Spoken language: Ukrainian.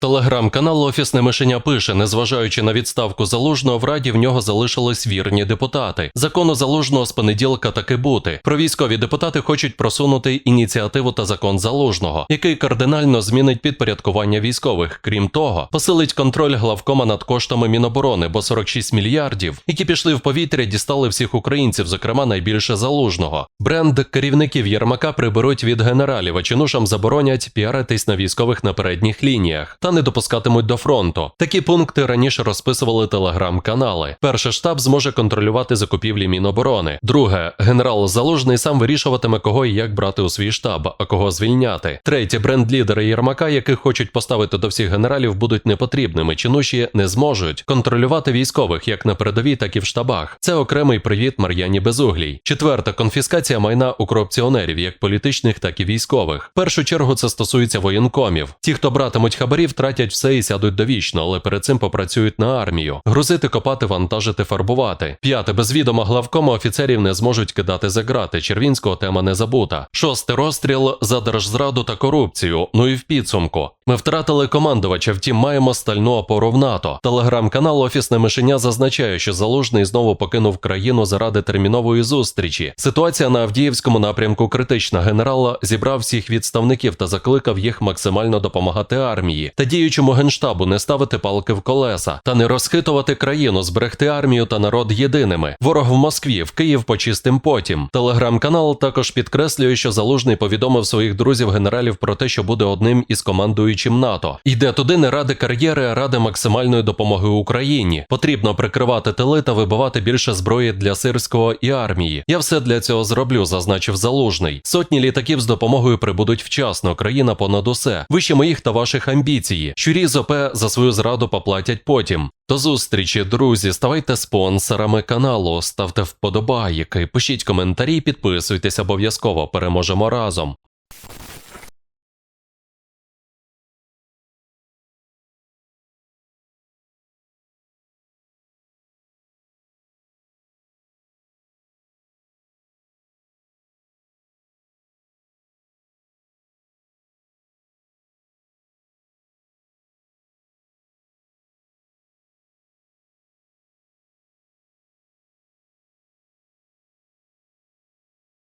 Телеграм-канал Офісне мишеня пише, незважаючи на відставку залужного, в раді в нього залишились вірні депутати. Закону залужного з понеділка таки бути. Про військові депутати хочуть просунути ініціативу та закон залужного, який кардинально змінить підпорядкування військових. Крім того, посилить контроль главкома над коштами Міноборони, бо 46 мільярдів, які пішли в повітря, дістали всіх українців, зокрема найбільше залужного. Бренд керівників Єрмака приберуть від генералів, а чинушам заборонять піаритись на військових на передніх лініях та не допускатимуть до фронту. Такі пункти раніше розписували телеграм-канали. Перший штаб зможе контролювати закупівлі Міноборони. Друге, генерал Залужний сам вирішуватиме, кого і як брати у свій штаб, а кого звільняти. Третє, бренд-лідери Єрмака, яких хочуть поставити до всіх генералів, будуть непотрібними. Чинуші не зможуть контролювати військових як на передовій, так і в штабах. Це окремий привіт Мар'яні Безуглій. Четверте, конфіскація майна у корупціонерів, як політичних, так і військових. В першу чергу це стосується воєнкомів. Ті, хто братимуть хабарі, втратять все і сядуть довічно, але перед цим попрацюють на армію. Грузити, копати, вантажити, фарбувати. П'яте, без відома главкома офіцерів не зможуть кидати за грати. Червінського тема не забута. Шосте розстріл за держзраду та корупцію. Ну і в підсумку. Ми втратили командувача, втім маємо стальну опору в НАТО. Телеграм-канал Офісне мишеня зазначає, що залужний знову покинув країну заради термінової зустрічі. Ситуація на Авдіївському напрямку критична. Генерал зібрав всіх відставників та закликав їх максимально допомагати армії та діючому генштабу не ставити палки в колеса та не розхитувати країну, зберегти армію та народ єдиними. Ворог в Москві, в Київ почистим потім. Телеграм-канал також підкреслює, що залужний повідомив своїх друзів генералів про те, що буде одним із командуючим НАТО. Йде туди не ради кар'єри, а ради максимальної допомоги Україні. Потрібно прикривати тили та вибивати більше зброї для сирського і армії. Я все для цього зроблю, зазначив залужний. Сотні літаків з допомогою прибудуть вчасно. Країна понад усе. Вище моїх та ваших амбіції. Щурі з ОП за свою зраду поплатять потім. До зустрічі, друзі. Ставайте спонсорами каналу, ставте вподобайки, пишіть коментарі, підписуйтесь обов'язково. Переможемо разом.